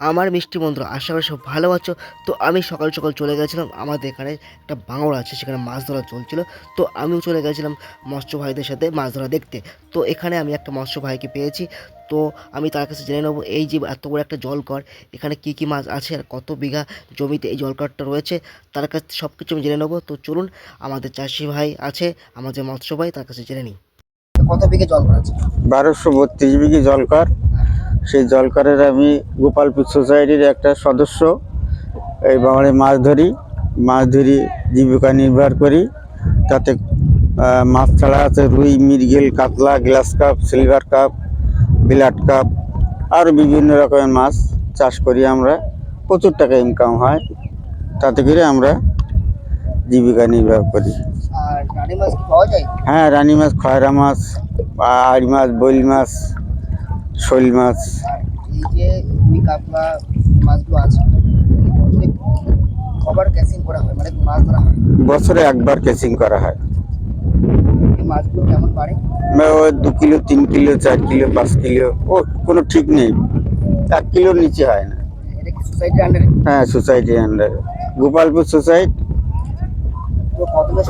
আমার মিষ্টি বন্ধুরা আশা করি সব ভালো আছো। তো আমি সকাল সকাল চলে গেছিলাম আমাদের এখানে একটা বাংলা আছে সেখানে মাছ ধরা চলছিল। তো আমিও চলে গেছিলাম মৎস্য ভাইদের সাথে মাছ ধরা দেখতে। তো এখানে আমি একটা মৎস্য ভাইকে পেয়েছি। তো আমি তার কাছে জেনে নেব এই যে এত বড় একটা জলকর এখানে কি কি মাছ আছে আর কত বিঘা জমিতে এই জলকরটা রয়েছে তার কাছে সব কিছু আমি জেনে নেব। তো চলুন আমাদের চাষি ভাই আছে আমাদের মৎস্য ভাই তার কাছে জেনে নিই। কত বিঘা জলকর আছে? বারোশো বত্রিশ বিঘি জলকর। সেই জলকরের আমি গোপালপুর সোসাইটির একটা সদস্য। এই বাঙালি মাছ ধরি মাছ ধরি জীবিকা নির্বাহ করি। তাতে মাছ ছাড়া আছে রুই মৃগেল কাতলা গ্লাস কাপ সিলভার কাপ বিলাট কাপ আর বিভিন্ন রকমের মাছ চাষ করি আমরা। প্রচুর টাকা ইনকাম হয়। তাতে করে আমরা জীবিকা নির্বাহ করি। হ্যাঁ রানী মাছ খয়রা মাছ আড়ি মাছ বইল মাছ শোল মাছ। এই যে কাতলা মাছগুলো আছে কবার ক্যাচিং করা হয়? মানে মাছ ধরা হয়? বছরে একবার কেচিং করা হয়। মাছগুলো কেমন পারে দু কিলো তিন কিলো চার কিলো পাঁচ কিলো ও কোনো ঠিক নেই। এক কিলোর নিচে হয় না। এটা সোসাইটির আন্ডারে হ্যাঁ গোপালপুর সোসাইটি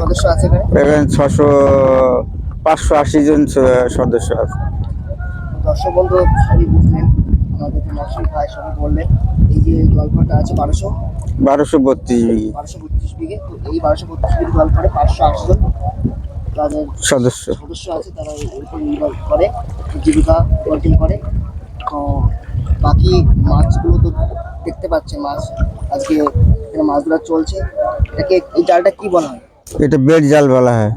সদস্য আছে এখানে? ছশো পাঁচশো আশি জন সদস্য আছে। দর্শক বন্ধু সবই বুঝলেন আমাদের যে মৌসুম ভাই সবই বললেন এই যে জলপাটা আছে বারোশো। বারোশো বত্রিশ বিঘি। বারোশো বত্রিশ বিঘে তো এই বারোশো বত্রিশ বিঘে জল পরে পাঁচশো জন তাদের সদস্য। সদস্য আছে তারা এর উপর নির্ভর করে জীবিকা অর্জন করে। তো বাকি মাছগুলো তো দেখতে পাচ্ছেন মাছ আজকে এখানে মাছ ধরা চলছে। এটাকে এই জালটা কি বলা হয়? এটা বেড জাল বলা হয়।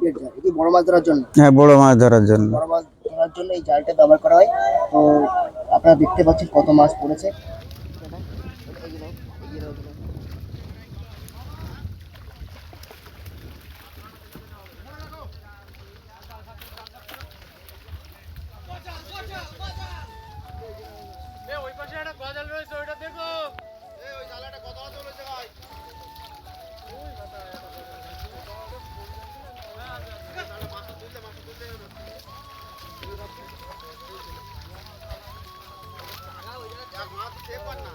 বেড জাল এটি বড় মাছ ধরার জন্য? হ্যাঁ বড় মাছ ধরার জন্য। বড় মাছ ধরার জন্য এই জালটা ব্যবহার করা হয়। তো আপনারা দেখতে পাচ্ছেন কত মাছ পড়েছে। ওই পাশে একটা গজাল রয়েছে, ওইটা দেখো। చేపన్నా.